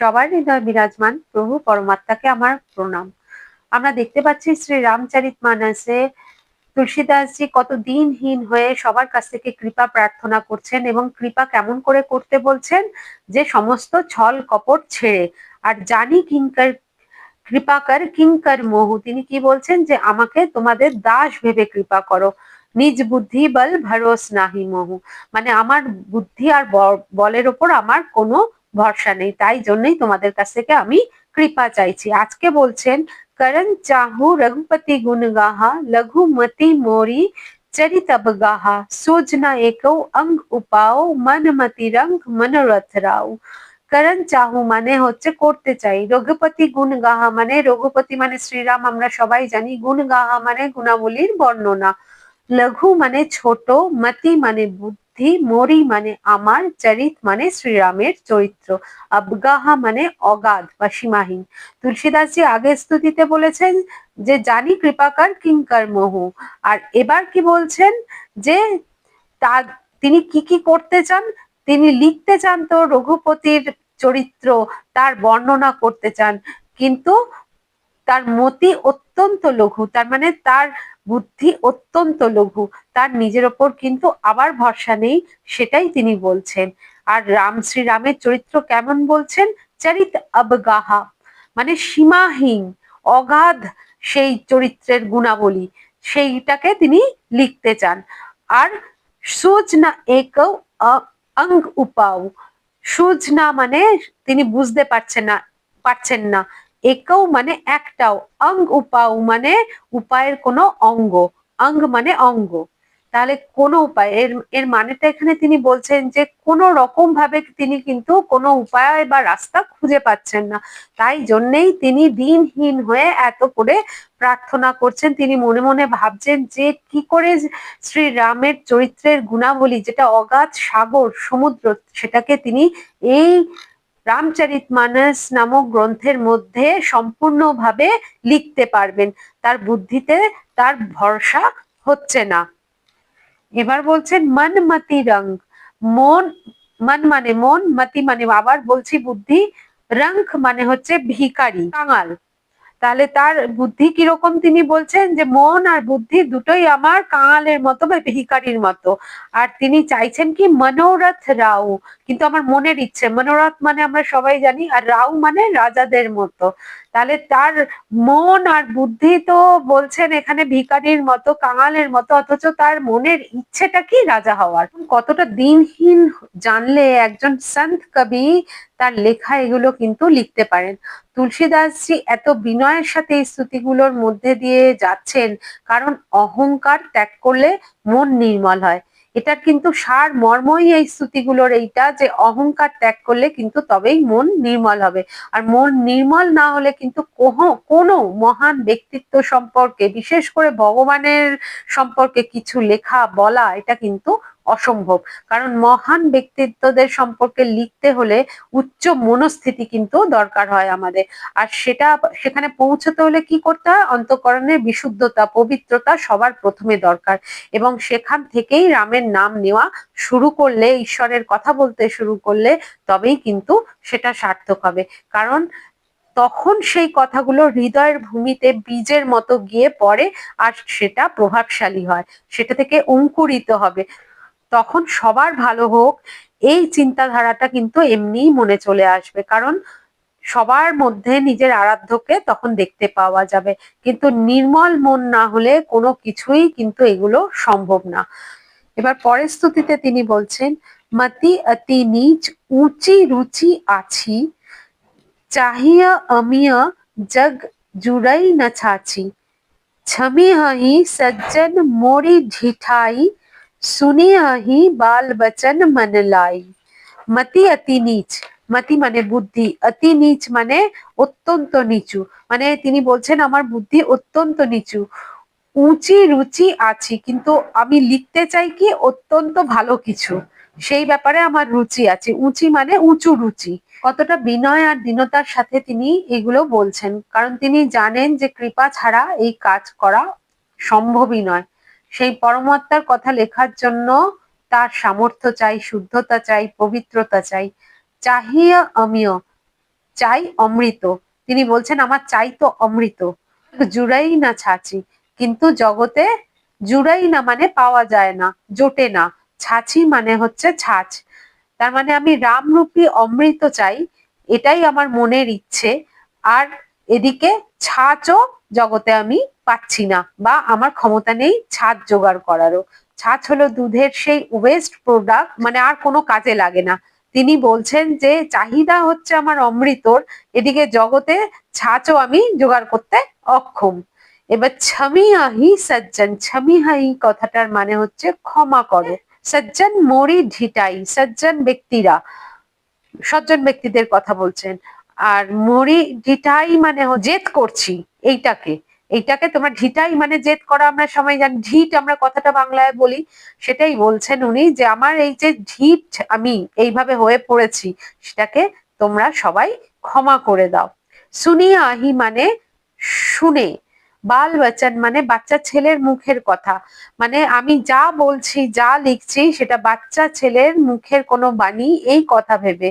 সবার হৃদয় বিরাজমান, প্রভু পরমাত্মাকে আমার প্রণাম। আমরা দেখতে পাচ্ছি শ্রী রামচারিত মানসে তুলসীদাসজি কত দিনহীন হয়ে সবার কাছ থেকে কৃপা প্রার্থনা করছেন এবং কৃপা কেমন করে করতে বলছেন? যে সমস্ত ছল কপট ছেড়ে। আর জানি কিঙ্কর, কৃপাকর কিঙ্কর মোহ, তিনি কি বলছেন? যে আমাকে তোমাদের দাস ভেবে কৃপা করো। নিজ বুদ্ধি বল ভরস নাহি মোহ। মানে আমার বুদ্ধি আর বলের ওপর আমার কোনো ভরসা নেই। তাই জন্যই তোমাদের কাছ থেকে আমি কৃপা চাইছি। আজকে বলছেন, করণ চাহু রঘুপতি গুণ গাহা লঘুমতি মোরি চরিত গাহা। সোজনা একৌ অঙ্গ উপাও মনমতি রঙ্গ মনোরথ রাও। করণ চাহু মানে হচ্ছে করতে চাই। রঘুপতি গুণ গাহা মানে রঘুপতি মানে শ্রীরাম, আমরা সবাই জানি, গুণ গাহা মানে গুণাবলীর বর্ণনা। লঘু মানে ছোট, মতি মানে বুদ্ধি মরি মানে আমার, চরিত মানে শ্রীরামের চরিত্র। আবগাহা মানে অগাধ বা সীমাহীন। তুলসীদাসজি আগে স্তুতিতে বলেছেন যে, জানি কৃপাকার কিঙ্কর মোহ আর এবার কি বলছেন যে তার তিনি কি কি করতে চান? তিনি লিখতে চান তো রঘুপতির চরিত্র, তার বর্ণনা করতে চান। কিন্তু তার মতি অত্যন্ত লঘু, তার মানে তার বুদ্ধি অত্যন্ত লঘু, তার নিজের ওপর কিন্তু আবার ভরসা নেই, সেটাই তিনি বলছেন। আর রাম শ্রীরামের চরিত্র কেমন বলছেন? চরিত অবগাহা মানে সীমাহীন, অগাধ সেই চরিত্রের গুণাবলী, সেইটাকে তিনি লিখতে চান। আর সুজ না এক অঙ্গ উপাও সুজ না মানে তিনি বুঝতে পারছেন না পারছেন না একও মানে একটাও। অঙ্গ উপাও মানে উপায়ের কোনো অঙ্গ। অঙ্গ মানে অঙ্গ। তাহলে কোনো উপায়, এর এর মানেটা এখানে তিনি বলছেন যে কোনো রকম ভাবে তিনি কিন্তু কোনো উপায় বা রাস্তা খুঁজে পাচ্ছেন না। তাই জন্যেই তিনি দিনহীন হয়ে এত করে প্রার্থনা করছেন। তিনি মনে মনে ভাবছেন যে কি করে শ্রী রামের চরিত্রের গুণাবলী, যেটা অগাধ সাগর, সমুদ্র, সেটাকে তিনি এই রামচারিত মানস নামক গ্রন্থের মধ্যে সম্পূর্ণভাবে লিখতে পারবেন। তার বুদ্ধিতে তার ভরসা হচ্ছে না। এবার বলছেন, মন মতি রং। মন মন মানে মন, মতি মানে আবার বলছি বুদ্ধি। রং মানে হচ্ছে ভিকারি কাঙাল। তাহলে তার বুদ্ধি কীরকম তিনি বলছেন যে, মন আর বুদ্ধি দুটোই আমার কাঙালের মতো বা ভিকারির মতো। আর তিনি চাইছেন কি, মনোরথ রাও কিন্তু আমার মনের ইচ্ছে, মনোরথ মানে আমরা সবাই জানি, আর রাও মানে রাজাদের মতো। তাহলে তার মন আর বুদ্ধি তো বলছেন এখানে ভিকারির মতো, কাঙালের মতো, অথচ তার মনের ইচ্ছেটা কি রাজা হওয়ার? কতটা দিনহীন জানলে একজন সন্ত কবি তার লেখা এগুলো কিন্তু লিখতে পারেন। তুলসীদাসজি এত বিনয়ের সাথে এই স্তুতিগুলোর মধ্যে দিয়ে যাচ্ছেন, কারণ অহংকার ত্যাগ করলে মন নির্মল হয়। এটার কিন্তু সার মর্মই এই স্তুতিগুলোর এইটা যে অহংকার ত্যাগ করলে কিন্তু তবেই মন নির্মল হবে। আর মন নির্মল না হলে কিন্তু কোনো মহান ব্যক্তিত্ব সম্পর্কে, বিশেষ করে ভগবানের সম্পর্কে কিছু লেখা, বলা, এটা কিন্তু অসম্ভব। কারণ মহান ব্যক্তিত্বদের সম্পর্কে লিখতে হলে উচ্চ মনস্থিতি কিন্তু দরকার হয় আমাদের। আর সেটা সেখানে পৌঁছতে হলে কি করতে হয়? অন্তকরণের বিশুদ্ধতা, পবিত্রতা সবার প্রথমে দরকার। এবং সেখান থেকেই রামের নাম নেওয়া শুরু করলে, ঈশ্বরের কথা বলতে শুরু করলে তবেই কিন্তু সেটা সার্থক হবে। কারণ তখন সেই কথাগুলো হৃদয়ের ভূমিতে বীজের মতো গিয়ে পড়ে আর সেটা প্রভাবশালী হয়। সেটা থেকে অঙ্কুরিত হবে। তখন সবার ভালো হোক, এই চিন্তাধারাটা কিন্তু এমনিই মনে চলে আসবে। কারণ সবার মধ্যে নিজের আরাধ্যকে তখন দেখতে পাওয়া যাবে। কিন্তু নির্মল মন না হলে কোনো কিছুই কিন্তু এগুলো সম্ভব না। এবার পরের স্তুতিতে তিনি বলছেন, মতি অতি নিজ উঁচি রুচি আছি, চাহিয়া আমিয়া জগ জুড়াই না ছাছি ছমি হি সজ্জন মোরি ঝিঠাই শুনি আহি বাল बचन मन लाई। মতি অতি नीच। মতি মানে বুদ্ধি অতি নিচ মানে অত্যন্ত নিচু মানে তিনি বলছেন আমার বুদ্ধি অত্যন্ত নিচু উঁচি রুচি আছে কিন্তু আমি লিখতে চাই কি অত্যন্ত ভালো কিছু সেই ব্যাপারে আমার রুচি আছে। উঁচি মানে উঁচু রুচি কতটা বিনয় আর দীনতার সাথে তিনি এগুলো বলছেন। কারণ তিনি জানেন যে কৃপা ছাড়া এই কাজ করা সম্ভবই নয়। সেই পরমাত্মার কথা লেখার জন্য তার সামর্থ্য চাই, শুদ্ধতা চাই, পবিত্রতা চাই। চাহিয়া আমিও, চাই অমৃত। তিনি বলছেন, আমার চাই তো অমৃত। জুড়াই না ছাচি। কিন্তু জগতে জুড়াই না মানে পাওয়া যায় না, জোটে না। ছাছি মানে হচ্ছে ছাছ তার মানে আমি রামরূপী অমৃত চাই, এটাই আমার মনের ইচ্ছে। আর এদিকে ছাঁচও জগতে আমি পাচ্ছি না বা আমার ক্ষমতা নেই ছাঁচ জোগাড় করারও। ছাঁচ হলো দুধের সেই ওয়েস্ট প্রোডাক্ট মানে আর কোনো কাজে লাগে না। তিনি বলছেন যে, চাহিদা হচ্ছে আমার অমৃতর, এদিকে জগতে ছাঁচও আমি জোগাড় করতে অক্ষম। এবার ছমিয়াহি সজ্জন, ছমিয়াহি কথাটার মানে হচ্ছে ক্ষমা করো। সজ্জন মরি ঢিটাই, সজ্জন ব্যক্তিরা, সজ্জন ব্যক্তিদের কথা বলছেন। আর মরি ঢিটাই মানে জেদ করছি এইটাকে। এইটাকে তোমরা ঢিটাই মানে জেদ করা, আমরা সবাই জানি। ঢিট আমরা কথাটা বাংলায় বলি, সেটাই বলছেন উনি যে, আমার এই যে ঢিট আমি এইভাবে হয়ে পড়েছি, সেটাকে তোমরা সবাই ক্ষমা করে দাও। সুনিয়া আহি মানে শুনে, বাল বচন মানে বাচ্চা ছেলের মুখের কথা। মানে আমি যা বলছি, যা লিখছি, সেটা বাচ্চা ছেলের মুখের কোনো বাণী, এই কথা ভেবে।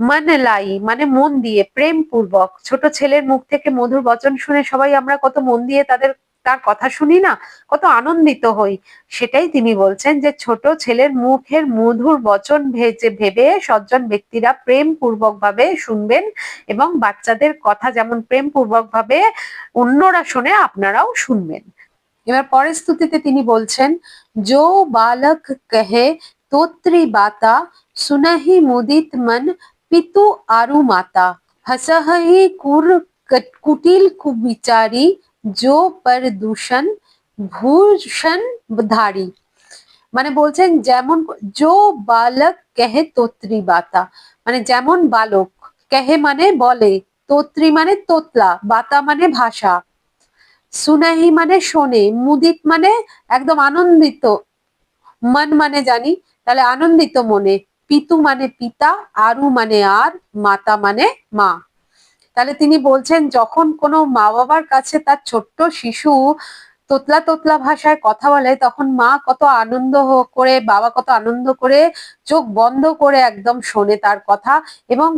মন লাই মানে মন দিয়ে প্রেম পূর্বক ছোট ছেলের মুখ থেকে মধুর বচন শুনে সবাই আমরা কত মন দিয়ে তাদের, তার কথা শুনি না, কত আনন্দিত হই। সেটাই তিনি বলছেন যে, ছোট ছেলের মুখের মধুর বচন ভেজে ভেবে সজ্জন ব্যক্তিরা প্রেম পূর্বক ভাবে শুনবেন এবং বাচ্চাদের কথা যেমন প্রেম পূর্বক ভাবে অন্যরা শুনে আপনারাও শুনবেন। এবার পরের স্তুতিতে তিনি বলছেন জো বালক কহে, তোত্রি বাতা, সুনহি মুদিত মন পিতু আরু মাতা হসহে কুর কুটিল কুবিচারি કુવિચારી পর দূষণ ভূষণ ধারী মানে বলছেন, যেমন জো বালক কেহে তোত্রি বাতা মানে যেমন বালক কেহে মানে বলে তোত্রি মানে তোতলা, বাতা মানে ভাষা। সুনাহি মানে শোনে, মুদিত মানে একদম আনন্দিত। মন মানে জানি, তাহলে আনন্দিত মনে। পিতু মানে পিতা, আরু মানে আর, মাতা মানে মা। তাহলে তিনি বলছেন, যখন কোনো মা বাবার কাছে তার ছোট্ট শিশু তোতলা তোতলা ভাষায় কথা বলে, তখন মা কত আনন্দ করে, বাবা কত আনন্দ করে চোখ বন্ধ করে একদম শোনে তার কথা এবং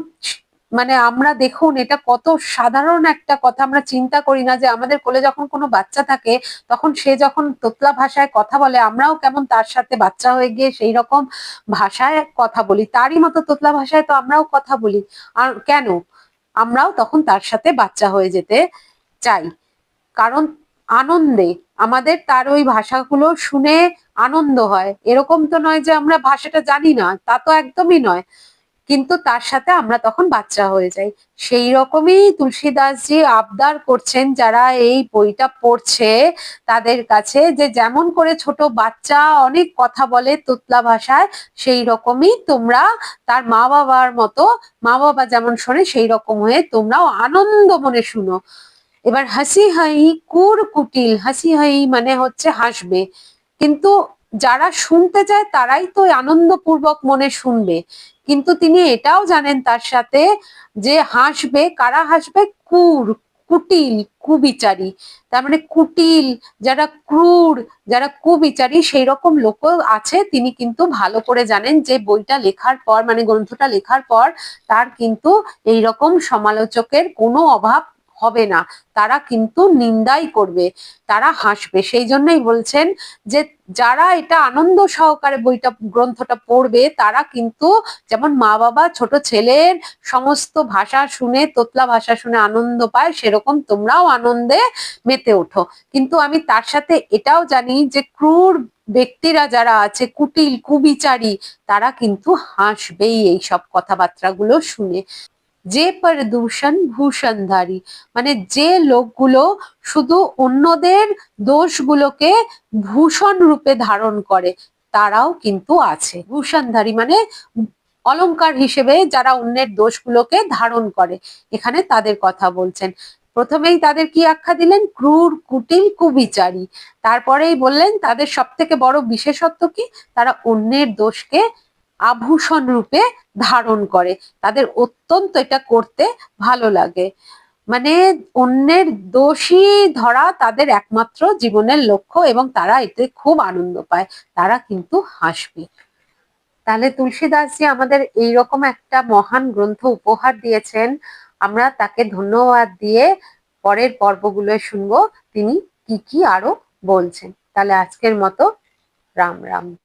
মানে আমরা দেখুন, এটা কত সাধারণ একটা কথা। আমরা চিন্তা করি না যে আমাদের কোলে যখন কোনো বাচ্চা থাকে, তখন সে যখন তোতলা ভাষায় কথা বলে, আমরাও কেমন তার সাথে বাচ্চা হয়ে গিয়ে সেই রকম ভাষায় কথা বলি। তারই মতো তোতলা ভাষায় তো আমরাও কথা বলি। আর কেন? আমরাও তখন তার সাথে বাচ্চা হয়ে যেতে চাই। কারণ আনন্দে আমাদের তার ওই ভাষাগুলো শুনে আনন্দ হয়। এরকম তো নয় যে আমরা ভাষাটা জানি না, তা তো একদমই নয়। কিন্তু তার সাথে আমরা তখন বাচ্চা হয়ে যাই। সেই রকমই তুলসীদাসজি আবদার করছেন যারা এই বইটা পড়ছে তাদের কাছে যে যেমন করে ছোট বাচ্চা অনেক কথা বলে তুতলা ভাষায়, সেই রকমই তোমরা তার মা বাবার মতো মা বাবা যেমন শোনে সেই রকম হয়ে তোমরাও আনন্দ মনে শুনো। এবার হাসি হাই কুর কুটিল, হাসি হাই মানে হচ্ছে হাসবে। কিন্তু যারা শুনতে চায় তারাই তো আনন্দপূর্বক মনে শুনবে। কিন্তু তিনি এটাও জানেন তার সাথে যে হাসবে, কারা হাসবে? কুর, কুটিল, কুবিচারী। তার মানে কুটিল, যারা ক্রূর, যারা কুবিচারী সেই রকম লোকও আছে। তিনি কিন্তু ভালো করে জানেন যে বইটা লেখার পর মানে গ্রন্থটা লেখার পর, তার কিন্তু এই রকম সমালোচকের কোনো অভাব হবে না। তারা কিন্তু নিন্দাই করবে, তারা হাসবে। সেই জন্যই বলছেন যে, যারা এটা আনন্দ সহকারে বইটা, গ্রন্থটা পড়বে, তারা কিন্তু যেমন মা বাবা, ছোট ছেলের সমস্ত ভাষা শুনে, তোতলা ভাষা শুনে আনন্দ পায়, সেরকম তোমরাও আনন্দে মেতে ওঠো। কিন্তু আমি তার সাথে এটাও জানি যে, ক্রূর ব্যক্তিরা যারা আছে, কুটিল, কুবিচারী, তারা কিন্তু হাসবেই এই সব কথাবার্তাগুলো শুনে। যে প্রদূষণ ভূষণধারী। মানে যে লোকগুলো শুধু অন্যদের দোষগুলোকে ভূষণ রূপে ধারণ করে, তারাও কিন্তু আছে। ভূষণধারী মানে অলংকার হিসেবে যারা অন্যের দোষগুলোকে ধারণ করে, এখানে তাদের কথা বলছেন। প্রথমেই তাদের কি আখ্যা দিলেন? ক্রূর, কুটিল, কুবিচারী। তারপরেই বললেন, তাদের সব থেকে বড় বিশেষত্ব কি? তারা অন্যের দোষকে আভূষণ রূপে ধারণ করে। তাদের অত্যন্ত এটা করতে ভালো লাগে। মানে অন্যের দোষী ধরা তাদের একমাত্র জীবনের লক্ষ্য এবং তারা এতে খুব আনন্দ পায়। তারা কিন্তু হাসবে। তাহলে তুলসীদাসজি আমাদের এইরকম একটা মহান গ্রন্থ উপহার দিয়েছেন। আমরা তাকে ধন্যবাদ দিয়ে পরের পর্বগুলো শুনব। তিনি কি কি আরও বলছেন। তাহলে আজকের মতো রাম রাম।